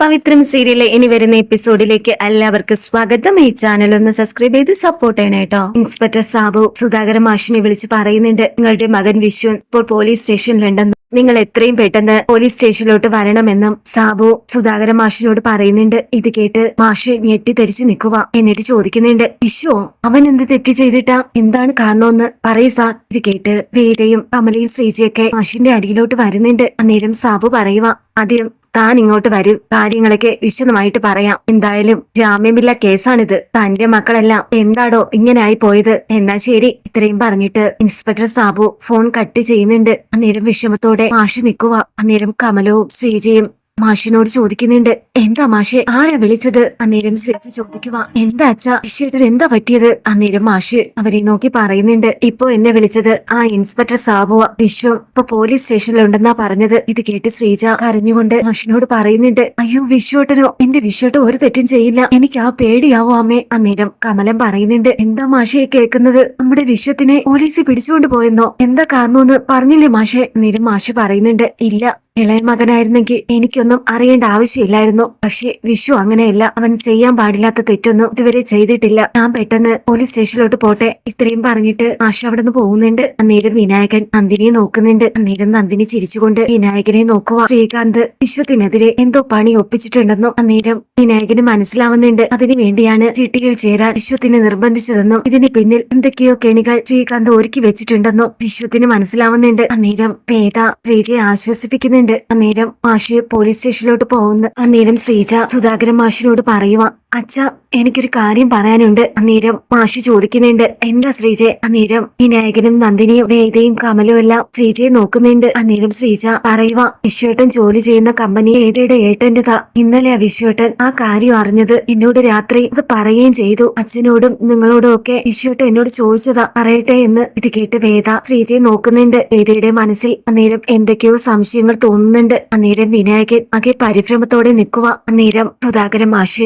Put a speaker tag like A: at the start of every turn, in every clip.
A: പവിത്രം സീരിയലിലെ ഇനി വരുന്ന എപ്പിസോഡിലേക്ക് എല്ലാവർക്കും സ്വാഗതം. ഈ ചാനൽ ഒന്ന് സബ്സ്ക്രൈബ് ചെയ്ത് സപ്പോർട്ട് ചെയ്യണം കേട്ടോ ഇൻസ്പെക്ടർ സാബു സുധാകരൻ മാഷിനെ വിളിച്ച് പറയുന്നുണ്ട്. നിങ്ങളുടെ മകൻ വിശ്വൻ ഇപ്പോൾ പോലീസ് സ്റ്റേഷനിലുണ്ടെന്നും നിങ്ങൾ എത്രയും പെട്ടെന്ന് പോലീസ് സ്റ്റേഷനിലോട്ട് വരണമെന്നും സാബു സുധാകരൻ മാഷിനോട് പറയുന്നുണ്ട്. ഇത് കേട്ട് മാഷ് ഞെട്ടിത്തെരിച്ച് നിൽക്കുക എന്നിട്ട് ചോദിക്കുന്നുണ്ട്. വിശ്വോ അവൻ എന്ത് തെറ്റ് ചെയ്തിട്ടാ? എന്താണ് കാരണമെന്ന് പറയൂ സാർ ഇത് കേട്ട് വേദയും കമലയും ശ്രീജയൊക്കെ മാഷിന്റെ അരികിലോട്ട് വരുന്നുണ്ട്. അന്നേരം സാബു പറയുക ആദ്യം താൻ ഇങ്ങോട്ട് വരൂ. കാര്യങ്ങളൊക്കെ വിശദമായിട്ട് പറയാം. എന്തായാലും ജാമ്യമില്ല കേസാണിത്. തന്റെ മക്കളെല്ലാം എന്താടോ ഇങ്ങനെ ആയി പോയത്. എന്നാ ശരി ഇത്രയും പറഞ്ഞിട്ട് ഇൻസ്പെക്ടർ സാബു ഫോൺ കട്ട് ചെയ്യുന്നുണ്ട്. അന്നേരം വിഷമത്തോടെ മാഷി നിൽക്കുക അന്നേരം കമലവും ശ്രീജയും മാഷിനോട് ചോദിക്കുന്നുണ്ട്. എന്താ മാഷെ ആരാ വിളിച്ചത്? അന്നേരം ശ്രീജ ചോദിക്കുക എന്താ അച്ഛാ വിഷയത്തിൽ എന്താ പറ്റിയത്? അന്നേരം മാഷ് അവരെ നോക്കി പറയുന്നുണ്ട്. ഇപ്പൊ എന്നെ വിളിച്ചത് ആ ഇൻസ്പെക്ടർ സാബുവ. വിശ്വം ഇപ്പൊ പോലീസ് സ്റ്റേഷനിലുണ്ടെന്നാ പറഞ്ഞത്. ഇത് കേട്ട് ശ്രീജ കരഞ്ഞുകൊണ്ട് മാഷിനോട് പറയുന്നുണ്ട്. അയ്യോ വിശ്വട്ടനോ എന്റെ വിശ്വട്ടോ ഒരു തെറ്റും ചെയ്യില്ല. എനിക്ക് ആ പേടിയാവോ അമ്മേ? അന്നേരം കമലം പറയുന്നുണ്ട്. എന്താ മാഷെ കേൾക്കുന്നത്? നമ്മുടെ വിശ്വത്തിനെ പോലീസ് പിടിച്ചുകൊണ്ട് പോയെന്നോ? എന്താ കാരണമെന്ന് പറഞ്ഞില്ലേ മാഷെ? അന്നേരം മാഷ് പറയുന്നുണ്ട്. ഇല്ല ഇളയ മകനായിരുന്നെങ്കിൽ എനിക്കൊന്നും അറിയേണ്ട ആവശ്യമില്ലായിരുന്നു. പക്ഷേ വിഷു അങ്ങനെയല്ല. അവൻ ചെയ്യാൻ പാടില്ലാത്ത തെറ്റൊന്നും ഇതുവരെ ചെയ്തിട്ടില്ല. ഞാൻ പെട്ടെന്ന് പോലീസ് സ്റ്റേഷനിലോട്ട് പോട്ടെ. ഇത്രയും പറഞ്ഞിട്ട് ആശ അവിടെ നിന്ന് പോകുന്നുണ്ട്. അന്നേരം വിനായകൻ നന്ദിനിയെ നോക്കുന്നുണ്ട്. അന്നേരം നന്ദിനി ചിരിച്ചുകൊണ്ട് വിനായകനെ നോക്കുക. ശ്രീകാന്ത് വിശ്വത്തിനെതിരെ എന്തോ പണി ഒപ്പിച്ചിട്ടുണ്ടെന്നും അന്നേരം വിനായകന് മനസ്സിലാവുന്നുണ്ട്. അതിനു വേണ്ടിയാണ് ചിട്ടിയിൽ ചേരാൻ വിശ്വത്തിനെ നിർബന്ധിച്ചതെന്നും ഇതിന് പിന്നിൽ എന്തൊക്കെയോ കെണികൾ ശ്രീകാന്ത് ഒരുക്കി വെച്ചിട്ടുണ്ടെന്നും വിശ്വത്തിന് മനസ്സിലാവുന്നുണ്ട്. അന്നേരം വേദ ശ്രീജയെ ആശ്വസിപ്പിക്കുന്നുണ്ട്. അന്നേരം മാഷി പോലീസ് സ്റ്റേഷനിലോട്ട് പോകുന്നു. അന്നേരം ശ്രീജ സുധാകരൻ മാഷിനോട് പറയുക അച്ഛ എനിക്കൊരു കാര്യം പറയാനുണ്ട്. അന്നേരം മാഷി ചോദിക്കുന്നുണ്ട്. എന്താ ശ്രീജ? അന്നേരം വിനായകനും നന്ദിനിയും വേദയും കമലും എല്ലാം ശ്രീജയെ നോക്കുന്നുണ്ട്. അന്നേരം ശ്രീജ പറയുക വിശ്വേട്ടൻ ജോലി ചെയ്യുന്ന കമ്പനി വേദയുടെ ഏട്ടന്റെതാ ഇന്നലെ ആ വിശ്വേട്ടൻ ആ കാര്യം അറിഞ്ഞത് എന്നോട് രാത്രി അത് പറയുകയും ചെയ്തു. അച്ഛനോടും നിങ്ങളോടും ഒക്കെ വിശ്വേട്ടൻ എന്നോട് ചോദിച്ചതാ. പറയട്ടെ എന്ന് ഇത് കേട്ട് വേദ ശ്രീജയെ നോക്കുന്നുണ്ട്. വേദയുടെ മനസ്സിൽ അന്നേരം എന്തൊക്കെയോ സംശയങ്ങൾ തോന്നുന്നുണ്ട്. അന്നേരം വിനായകൻ ആകെ പരിഭ്രമത്തോടെ നിൽക്കുക അന്നേരം സുധാകരൻ മാഷ്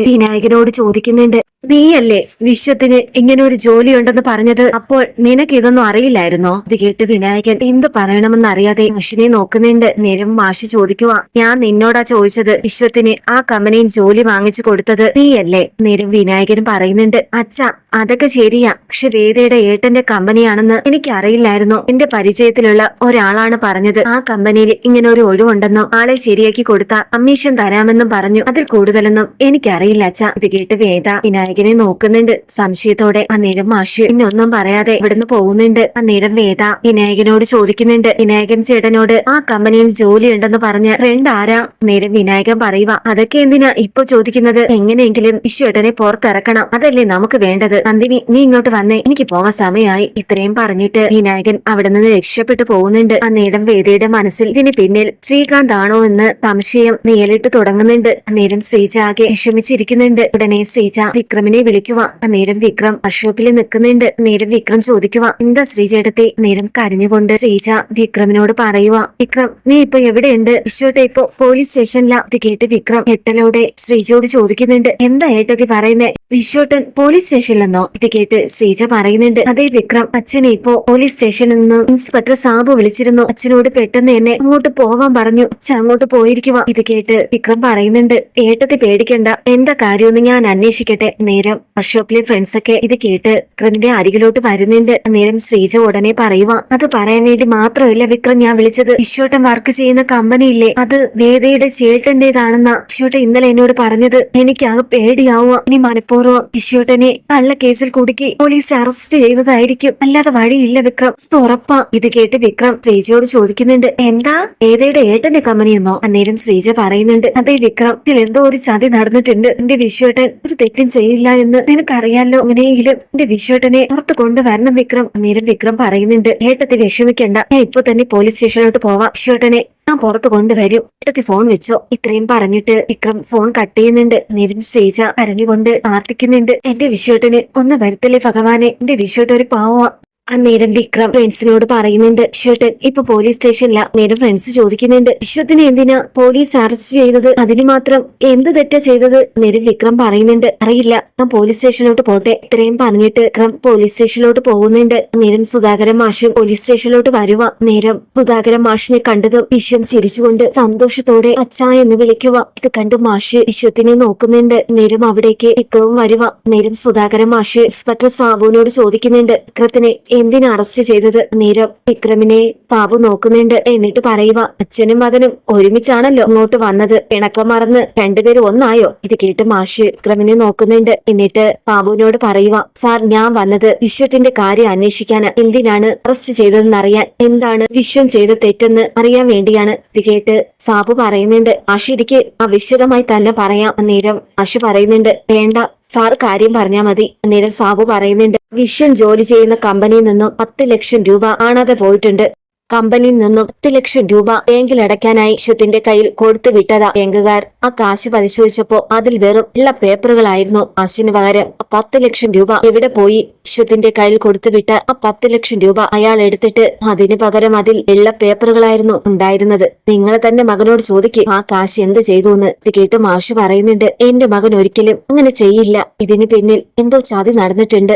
A: വിനായകനോട് ചോദിക്കുന്നുണ്ട്. നീയല്ലേ വിശ്വത്തിന് ഇങ്ങനെ ഒരു ജോലി ഉണ്ടെന്ന് പറഞ്ഞത്? അപ്പോൾ നിനക്ക് ഇതൊന്നും അറിയില്ലായിരുന്നോ? ഇത് കേട്ട് വിനായകൻ എന്ത് പറയണമെന്ന് അറിയാതെ മഷിനെ നോക്കുന്നുണ്ട്. നേരം മാഷി ചോദിക്കുക ഞാൻ നിന്നോടാ ചോദിച്ചത് വിശ്വത്തിന് ആ കമ്പനിയിൽ ജോലി വാങ്ങിച്ചു കൊടുത്തത് നീയല്ലേ? നേരം വിനായകൻ പറയുന്നുണ്ട്. അച്ഛ അതൊക്കെ ശരിയാ. പക്ഷെ വേദയുടെ ഏട്ടന്റെ കമ്പനിയാണെന്ന് എനിക്ക് അറിയില്ലായിരുന്നു എന്റെ പരിചയത്തിലുള്ള ഒരാളാണ് പറഞ്ഞത്. ആ കമ്പനിയിൽ ഇങ്ങനെ ഒരു ഒഴിവുണ്ടെന്നും? ആളെ ശരിയാക്കി കൊടുത്ത കമ്മീഷൻ തരാമെന്നും പറഞ്ഞു. അതിൽ കൂടുതലൊന്നും എനിക്കറിയില്ല അച്ഛ. ഇത് കേട്ട് വേദ വിനായകനെ നോക്കുന്നുണ്ട്. സംശയത്തോടെ അന്നേരം മാഷ് പിന്നെ ഒന്നും പറയാതെ ഇവിടുന്ന് പോകുന്നുണ്ട്. അന്നേരം വേദ വിനായകനോട് ചോദിക്കുന്നുണ്ട്. വിനായകൻ ചേട്ടനോട് ആ കമ്പനിയിൽ ജോലി ഉണ്ടെന്ന് പറഞ്ഞ ഫ്രണ്ട് ആരാ നേരം വിനായകൻ പറയുക അതൊക്കെ എന്തിനാ ഇപ്പൊ ചോദിക്കുന്നത്? എങ്ങനെയെങ്കിലും വിശ്വേട്ടനെ പുറത്തിറക്കണം. അതല്ലേ നമുക്ക് വേണ്ടത്. നന്ദിനി നീ ഇങ്ങോട്ട് വന്നേ. എനിക്ക് പോവാൻ സമയമായി ഇത്രയും പറഞ്ഞിട്ട് വിനായകൻ അവിടെ നിന്ന് രക്ഷപ്പെട്ടു പോകുന്നുണ്ട്. അന്നേരം വേദയുടെ മനസ്സിൽ ഇതിന് പിന്നിൽ ശ്രീകാന്ത് ആണോ എന്ന് സംശയം നേരിട്ട് തുടങ്ങുന്നുണ്ട്. അന്നേരം ശ്രീജ ആകെ വിഷമിച്ചിരിക്കുന്നുണ്ട്. ഉടനെ ശ്രീജ വിക്രമിനെ വിളിക്കുക നേരം വിക്രം വർക്ക്ഷോപ്പിൽ നിൽക്കുന്നുണ്ട് നേരം വിക്രം ചോദിക്കുക എന്താ ശ്രീചേട്ടത്തെ നേരം കരഞ്ഞുകൊണ്ട് ശ്രീജ വിക്രമിനോട് പറയുക വിക്രം നീ ഇപ്പൊ എവിടെയുണ്ട്? വിശ്വട്ടെ ഇപ്പൊ പോലീസ് സ്റ്റേഷനിലാ ഇത് കേട്ട് വിക്രം ഞെട്ടലോടെ ശ്രീജയോട് ചോദിക്കുന്നുണ്ട്. എന്താ ഏട്ടത്തി പറയുന്നത് വിശ്വട്ടൻ പോലീസ് സ്റ്റേഷനിലെന്നോ ഇത് കേട്ട് ശ്രീജ പറയുന്നുണ്ട്. അതേ വിക്രം അച്ഛനെ ഇപ്പോ പോലീസ് സ്റ്റേഷനിൽ നിന്ന് ഇൻസ്പെക്ടർ സാബു വിളിച്ചിരുന്നു. അച്ഛനോട് പെട്ടെന്ന് എന്നെ അങ്ങോട്ട് പോവാൻ പറഞ്ഞു. അച്ഛൻ അങ്ങോട്ട് പോയിരിക്കുവാ. ഇത് കേട്ട് വിക്രം പറയുന്നുണ്ട്. ഏട്ടത്തെ പേടിക്കണ്ട. എന്താ കാര്യമെന്ന് ഞാൻ അന്വേഷിക്കട്ടെ. നേരം വർക്ക്ഷോപ്പിലെ ഫ്രണ്ട്സ് ഒക്കെ ഇത് കേട്ട് വിക്രമിന്റെ അരികിലോട്ട് വരുന്നുണ്ട്. നേരം ശ്രീജ ഉടനെ പറയുക അത് പറയാൻ വേണ്ടി മാത്രമല്ല വിക്രം ഞാൻ വിളിച്ചത്. വിശ്വട്ടൻ വർക്ക് ചെയ്യുന്ന കമ്പനി ഇല്ലേ? അത് വേദയുടെ ചേട്ടന്റേതാണെന്ന വിശ്വട്ടൻ ഇന്നലെ എന്നോട് പറഞ്ഞത്. എനിക്കാകെ പേടിയാവുക ഇനി മനഃപൂർവം ഇശോട്ടനെ കള്ള കേസിൽ കുടുക്കി പോലീസ് അറസ്റ്റ് ചെയ്തതായിരിക്കും. അല്ലാതെ വഴിയില്ല വിക്രം. ഉറപ്പാ. ഇത് കേട്ട് വിക്രം ശ്രീജയോട് ചോദിക്കുന്നുണ്ട് എന്താ? വേദയുടെ ഏട്ടന്റെ കമ്പനി എന്നോ? അന്നേരം ശ്രീജ പറയുന്നുണ്ട് അതേ വിക്രം. ഇതിൽ എന്തോ ഒരു ചതി നടന്നിട്ടുണ്ട്. എന്റെ വിശ്വട്ടൻ ഒരു തെറ്റും ചെയ്യില്ല. എന്ന് നിനക്കറിയാലോ? അങ്ങനെയെങ്കിലും എന്റെ വിശ്വട്ടനെ പുറത്ത് കൊണ്ടുവരണം വിക്രം. അന്നേരം വിക്രം പറയുന്നുണ്ട് ഏട്ടത്തി വിഷമിക്കണ്ട. ഞാൻ ഇപ്പൊ തന്നെ പോലീസ് സ്റ്റേഷനിലോട്ട് പോവാം. വിശ്വട്ടനെ ഞാൻ പുറത്ത് കൊണ്ടുവരും. ഏട്ടത്തി ഫോൺ വെച്ചോ? ഇത്രയും പറഞ്ഞിട്ട് വിക്രം ഫോൺ കട്ട് ചെയ്യുന്നുണ്ട്. നിരും ശ്രീജ കരഞ്ഞുകൊണ്ട് പ്രാർത്ഥിക്കുന്നുണ്ട് എന്റെ വിശ്വട്ടനെ ഒന്ന് വരുത്തല്ലേ ഭഗവാനെ? എന്റെ വിശ്വട്ടൊരു പാവ. അന്നേരം വിക്രം ഫ്രണ്ട്സിനോട് പറയുന്നുണ്ട് ഷേട്ടൻ ഇപ്പൊ പോലീസ് സ്റ്റേഷനില. നേരം ഫ്രണ്ട്സ് ചോദിക്കുന്നുണ്ട് വിശ്വത്തിന് എന്തിനാ പോലീസ് അറസ്റ്റ് ചെയ്തത്? അതിനു മാത്രം എന്ത് തെറ്റാ ചെയ്തത്? നേരം വിക്രം പറയുന്നുണ്ട് അറിയില്ല ഞാൻ പോലീസ് സ്റ്റേഷനിലോട്ട് പോട്ടെ. ഇത്രയും പറഞ്ഞിട്ട് വിക്രം പോലീസ് സ്റ്റേഷനിലോട്ട് പോകുന്നുണ്ട്. നേരം സുധാകരൻ മാഷും പോലീസ് സ്റ്റേഷനിലോട്ട് വരുക നേരം സുധാകരൻ മാഷിനെ കണ്ടതും വിശ്വം ചിരിച്ചുകൊണ്ട് സന്തോഷത്തോടെ അച്ഛ എന്ന് വിളിക്കുക ഇത് കണ്ട് മാഷ് വിശ്വത്തിനെ നോക്കുന്നുണ്ട്. നേരം അവിടേക്ക് വിക്രവും വരുക നേരം സുധാകരൻ മാഷ് ഇൻസ്പെക്ടർ സാബുവിനോട് ചോദിക്കുന്നുണ്ട് വിക്രത്തിനെ എന്തിനാ അറസ്റ്റ് ചെയ്തത്? നീരവ് വിക്രമിനെ താപു നോക്കുന്നുണ്ട്. എന്നിട്ട് പറയുക അച്ഛനും മകനും ഒരുമിച്ചാണല്ലോ ഇങ്ങോട്ട് വന്നത്. പിണക്കം മറന്ന് രണ്ടുപേരും ഒന്നായോ? ഇത് കേട്ട് മാഷ് വിക്രമിനെ നോക്കുന്നുണ്ട്. എന്നിട്ട് താപുവിനോട് പറയുക സാർ ഞാൻ വന്നത് വിശ്വത്തിന്റെ കാര്യം അന്വേഷിക്കാൻ എന്തിനാണ് അറസ്റ്റ് ചെയ്തതെന്ന് അറിയാൻ എന്താണ് വിശ്വം ചെയ്ത തെറ്റെന്ന് അറിയാൻ വേണ്ടിയാണ്. ഇത് കേട്ട് സാബു പറയുന്നുണ്ട് ആഷിരിക്ക് ആ വിശദമായി തന്നെ പറയാം. നേരം ആഷി പറയുന്നുണ്ട് വേണ്ട സാർ കാര്യം പറഞ്ഞാ മതി. നേരം സാബു പറയുന്നുണ്ട് വിഷൻ ജോലി ചെയ്യുന്ന കമ്പനിയിൽ നിന്നും പത്ത് ലക്ഷം രൂപ കാണാതെ പോയിട്ടുണ്ട്. കമ്പനിയിൽ നിന്നും പത്ത് ലക്ഷം രൂപ ബാങ്കിൽ അടയ്ക്കാനായി വിശ്വത്തിന്റെ കയ്യിൽ കൊടുത്തു വിട്ടതാ ബാങ്കുകാർ. ആ കാശ് പരിശോധിച്ചപ്പോ അതിൽ വെറും ഉള്ള പേപ്പറുകളായിരുന്നു. കാശിന് പകരം പത്ത് ലക്ഷം രൂപ എവിടെ പോയി? വിശ്വത്തിന്റെ കയ്യിൽ കൊടുത്തു വിട്ട ആ പത്ത് ലക്ഷം രൂപ അയാൾ എടുത്തിട്ട് അതിന് പകരം അതിൽ ഉള്ള പേപ്പറുകളായിരുന്നു ഉണ്ടായിരുന്നത്. നിങ്ങൾ തന്നെ മകനോട് ചോദിക്കും ആ കാശ് എന്ത് ചെയ്തു എന്ന് ഇത് കേട്ട് മാഷ് പറയുന്നുണ്ട് എന്റെ മകൻ ഒരിക്കലും അങ്ങനെ ചെയ്യില്ല. ഇതിന് പിന്നിൽ എന്തോ ചതി നടന്നിട്ടുണ്ട്.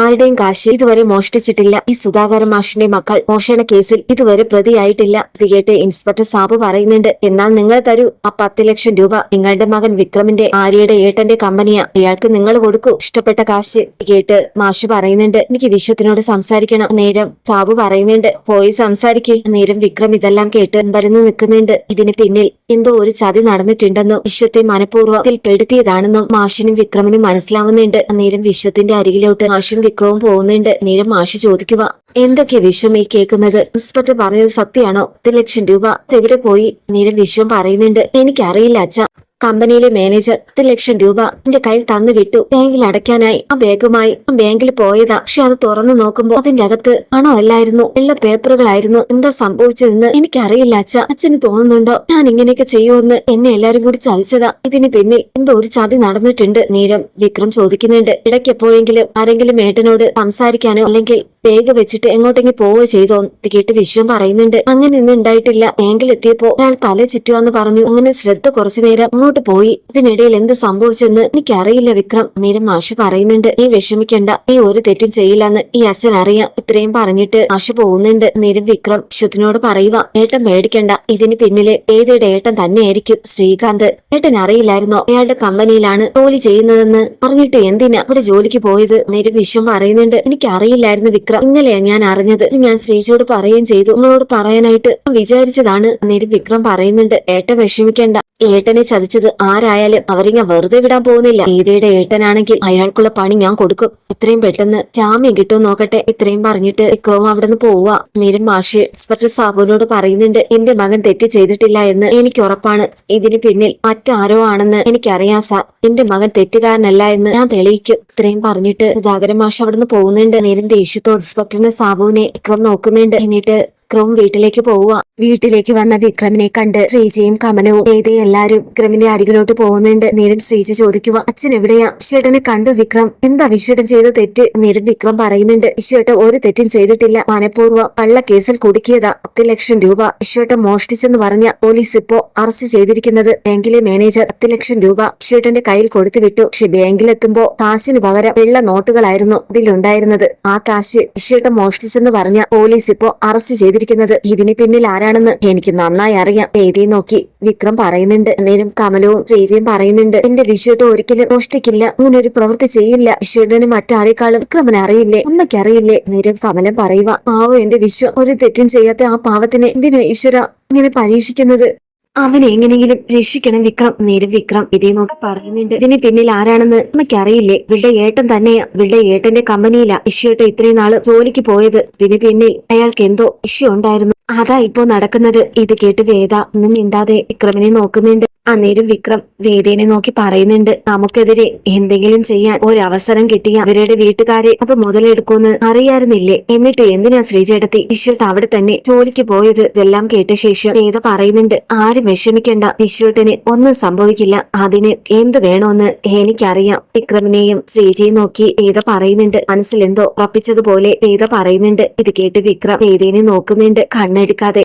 A: ആരുടെയും കാശ് ഇതുവരെ മോഷ്ടിച്ചിട്ടില്ല. ഈ സുധാകരൻ മാഷിന്റെ മക്കൾ മോഷണ കേസിൽ ഇതുവരെ പ്രതിയായിട്ടില്ല. കേട്ട് ഇൻസ്പെക്ടർ സാബു പറയുന്നുണ്ട്. എന്നാൽ നിങ്ങൾ തരൂ. ആ പത്ത് ലക്ഷം രൂപ നിങ്ങളുടെ മകൻ വിക്രമിന്റെ ആര്യയുടെ ഏട്ടന്റെ കമ്പനിയാ. അയാൾക്ക് നിങ്ങൾ കൊടുക്കൂ. ഇഷ്ടപ്പെട്ട കാശ്. കേട്ട് മാഷു പറയുന്നുണ്ട്. എനിക്ക് വിശ്വത്തിനോട് സംസാരിക്കണം. നേരം സാബു പറയുന്നുണ്ട്. പോയി സംസാരിക്കേ. നേരം വിക്രം ഇതെല്ലാം കേട്ട് വരുന്നു നിൽക്കുന്നുണ്ട്. ഇതിന് പിന്നിൽ എന്തോ ഒരു ചതി നടന്നിട്ടുണ്ടെന്നും വിശ്വത്തെ മനഃപൂർവത്തിൽ പെടുത്തിയതാണെന്നും മാഷിനും വിക്രമിനും മനസ്സിലാവുന്നുണ്ട്. നേരം വിശ്വത്തിന്റെ അരികിലോട്ട് മാഷും വിക്രവും പോകുന്നുണ്ട്. നേരം മാഷ് ചോദിക്കുക എന്തൊക്കെയാ വിഷം ഈ കേൾക്കുന്നത്? ഇൻസ്പെക്ടർ പറഞ്ഞത് സത്യമാണോ? പത്ത് ലക്ഷം രൂപ. എവിടെ പോയി? നേരം വിഷം പറയുന്നുണ്ട്. എനിക്കറിയില്ല അച്ഛ. കമ്പനിയിലെ മാനേജർ പത്ത് ലക്ഷം രൂപ. എന്റെ കയ്യിൽ തന്നു വിട്ടു. ബാങ്കിൽ അടയ്ക്കാനായി. ആ ബാഗുമായി ബാങ്കിൽ പോയതാ. പക്ഷെ അത് തുറന്നു നോക്കുമ്പോ അതിന്റെ അകത്ത് പണം അല്ലായിരുന്നു. എല്ലാ പേപ്പറുകളായിരുന്നു. എന്താ സംഭവിച്ചതെന്ന് എനിക്കറിയില്ല അച്ഛ. അച്ഛന് തോന്നുന്നുണ്ടോ? ഞാൻ ഇങ്ങനെയൊക്കെ ചെയ്യുമെന്ന് എന്നെ എല്ലാരും കൂടി ചതിച്ചതാ. ഇതിന് പിന്നിൽ എന്തോ ഒരു ചതി നടന്നിട്ടുണ്ട് നീരം വിക്രം ചോദിക്കുന്നുണ്ട്. ഇടയ്ക്ക് എപ്പോഴെങ്കിലും ആരെങ്കിലും ഏട്ടനോട് സംസാരിക്കാനോ അല്ലെങ്കിൽ ബാഗ് വെച്ചിട്ട് എങ്ങോട്ടെങ്കിലും പോവുക ചെയ്തോ കേട്ട് വിശ്വം പറയുന്നുണ്ട്. അങ്ങനെ ഇന്ന് ഉണ്ടായിട്ടില്ല. ബാങ്കിൽ എത്തിയപ്പോ ഒരാൾ തല ചുറ്റുവാന്ന് പറഞ്ഞു. അങ്ങനെ ശ്രദ്ധ കുറച്ചു നേരം അങ്ങോട്ട് പോയി. ഇതിനിടയിൽ എന്ത് സംഭവിച്ചെന്ന് എനിക്കറിയില്ല വിക്രം. നേരം മാഷ് പറയുന്നുണ്ട് നീ വിഷമിക്കണ്ട. നീ ഒരു തെറ്റും ചെയ്യില്ലെന്ന് ഈ അച്ഛൻ അറിയാം. ഇത്രയും പറഞ്ഞിട്ട് മാഷ് പോകുന്നുണ്ട്. നേരം വിക്രം വിശ്വത്തിനോട് പറയുക ഏട്ടൻ പേടിക്കണ്ട. ഇതിന് പിന്നിൽ ഏതയുടെ ഏട്ടൻ തന്നെയായിരിക്കും ശ്രീകാന്ത്. ഏട്ടൻ അറിയില്ലായിരുന്നോ അയാളുടെ കമ്പനിയിലാണ് ജോലി ചെയ്യുന്നതെന്ന്? പറഞ്ഞിട്ട് എന്തിനാ അവിടെ ജോലിക്ക് പോയത്? നേരം വിശ്വം പറയുന്നുണ്ട് എനിക്ക് അറിയില്ലായിരുന്നു വിക്രം ഇന്നലെയാ ഞാൻ അറിഞ്ഞത്. ഞാൻ ശ്രീജയോട് പറയുകയും ചെയ്തു. നിങ്ങളോട് പറയാനായിട്ട് വിചാരിച്ചതാണ്. അന്നേരം വിക്രം പറയുന്നുണ്ട് ഏട്ടൻ വിഷമിക്കേണ്ട. ഏട്ടനെ ചതിച്ചത് ആരായാലും അവരിങ്ങ വെറുതെ വിടാൻ പോകുന്നില്ല. ഗീതയുടെ ഏട്ടനാണെങ്കിൽ അയാൾക്കുള്ള പണി ഞാൻ കൊടുക്കും. ഇത്രയും പെട്ടെന്ന് ജാമ്യം കിട്ടും നോക്കട്ടെ. ഇത്രയും പറഞ്ഞിട്ട് വിക്രവും അവിടെ നിന്ന് പോവുക നേരം മാഷ് ഇൻസ്പെക്ടർ സാബുവിനോട് പറയുന്നുണ്ട് എന്റെ മകൻ തെറ്റ് ചെയ്തിട്ടില്ല എന്ന് എനിക്ക് ഉറപ്പാണ്. ഇതിന് പിന്നിൽ മറ്റാരോ ആണെന്ന് എനിക്കറിയാം സാർ. എന്റെ മകൻ തെറ്റുകാരനല്ല എന്ന് ഞാൻ തെളിയിക്കും. ഇത്രയും പറഞ്ഞിട്ട് സുധാകരൻ മാഷ് അവിടെ നിന്ന് പോകുന്നുണ്ട്. നേരം ദേഷ്യത്തോട് ഇൻസ്പെക്ടറിനെ സാബുവിനെ ഇക്രം നോക്കുന്നുണ്ട്. എന്നിട്ട് വിക്രം വീട്ടിലേക്ക് പോവുക. വീട്ടിലേക്ക് വന്ന വിക്രമിനെ കണ്ട് ശ്രീജയും കമലവും ഏതേ എല്ലാരും വിക്രമിന്റെ അരികിലോട്ട് പോകുന്നുണ്ട്. നേരം ശ്രീജ ചോദിക്കുക അച്ഛൻ എവിടെയാ? വിശ്വേട്ടനെ കണ്ടു വിക്രം. എന്താ വിശ്വേട്ടൻ ചെയ്ത തെറ്റ്? നേരം വിക്രം പറയുന്നുണ്ട് വിശ്വേട്ടൻ ഒരു തെറ്റും ചെയ്തിട്ടില്ല. മനഃപൂർവം പള്ള കേസിൽ കുടുക്കിയതാ. പത്ത് ലക്ഷം രൂപ വിശ്വേട്ടൻ മോഷ്ടിച്ചെന്ന് പറഞ്ഞ പോലീസ് ഇപ്പോ അറസ്റ്റ് ചെയ്തിരിക്കുന്നത്. ബാങ്കിലെ മാനേജർ പത്ത് ലക്ഷം രൂപ വിശ്വേട്ടന്റെ കയ്യിൽ കൊടുത്തു വിട്ടു. പക്ഷെ ബാങ്കിലെത്തുമ്പോ കാശിന് പകരം വെള്ള നോട്ടുകളായിരുന്നു ഇതിലുണ്ടായിരുന്നത് ആ കാശ് വിശ്വേട്ടൻ മോഷ്ടിച്ചെന്ന് പറഞ്ഞ പോലീസ് ഇപ്പോ അറസ്റ്റ് ചെയ്തിരിക്കുന്നത് ഇതിന് പിന്നിൽ ആരാണെന്ന് എനിക്ക് നന്നായി അറിയാം. വേദിയെ നോക്കി വിക്രം പറയുന്നുണ്ട്. എന്നേരം കമലവും ശ്രീജയും പറയുന്നുണ്ട് എന്റെ വിഷുട്ട് ഒരിക്കലും മോഷ്ടിക്കില്ല. അങ്ങനെ ഒരു പ്രവൃത്തി ചെയ്യില്ല. വിശ്വട്ടന് മറ്റാരെക്കാളും വിക്രമനെ അറിയില്ലേ? അമ്മയ്ക്ക് അറിയില്ലേ? നേരം കമലം പറയുക പാവം എന്റെ വിശ്വ ഒരു തെറ്റും ചെയ്യാത്ത ആ പാവത്തിനെ എന്തിനു ഈശ്വര ഇങ്ങനെ പരീക്ഷിക്കുന്നത്? അവനെ എങ്ങനെയെങ്കിലും രക്ഷിക്കണം വിക്രം നേരം വിക്രം ഇതേ നോക്കി പറയുന്നുണ്ട്. ഇതിന് പിന്നിൽ ആരാണെന്ന് അമ്മയ്ക്ക് അറിയില്ലേ ഇവളുടെ ഏട്ടൻ തന്നെയാ. ഇവളുടെ ഏട്ടന്റെ കമ്പനിയിലാ ഇഷ്യോട്ട് ഇത്രയും നാൾ ജോലിക്ക് പോയത്. ഇതിന് പിന്നിൽ അയാൾക്ക് എന്തോ ഇഷ്യൂ ഉണ്ടായിരുന്നു. അതാ ഇപ്പോ നടക്കുന്നത്. ഇത് കേട്ട് വേദ ഒന്നും മിണ്ടാതെ വിക്രമിനെ നോക്കുന്നുണ്ട്. അന്നേരം വിക്രം വേദേനെ നോക്കി പറയുന്നുണ്ട് നമുക്കെതിരെ എന്തെങ്കിലും ചെയ്യാൻ ഒരവസരം കിട്ടിയ അവരുടെ വീട്ടുകാരെ അത് മുതലെടുക്കുമെന്ന് അറിയായിരുന്നില്ലേ? എന്നിട്ട് എന്തിനാ ശ്രീചേട്ടത്തി വിശ്വട്ട് അവിടെ തന്നെ ജോലിക്ക് പോയത്? ഇതെല്ലാം കേട്ട ശേഷം വേദ പറയുന്നുണ്ട് ആരും വിഷമിക്കേണ്ട വിശ്വട്ടിന് ഒന്നും സംഭവിക്കില്ല. അതിന് എന്ത് വേണോന്ന് എനിക്കറിയാം. വിക്രമിനെയും ശ്രീജയും നോക്കി വേദ പറയുന്നുണ്ട് മനസ്സിൽ എന്തോ ഉറപ്പിച്ചതുപോലെ വേദ പറയുന്നുണ്ട്. ഇത് കേട്ട് വിക്രം വേദേനെ നോക്കുന്നുണ്ട് കണ്ണെടുക്കാതെ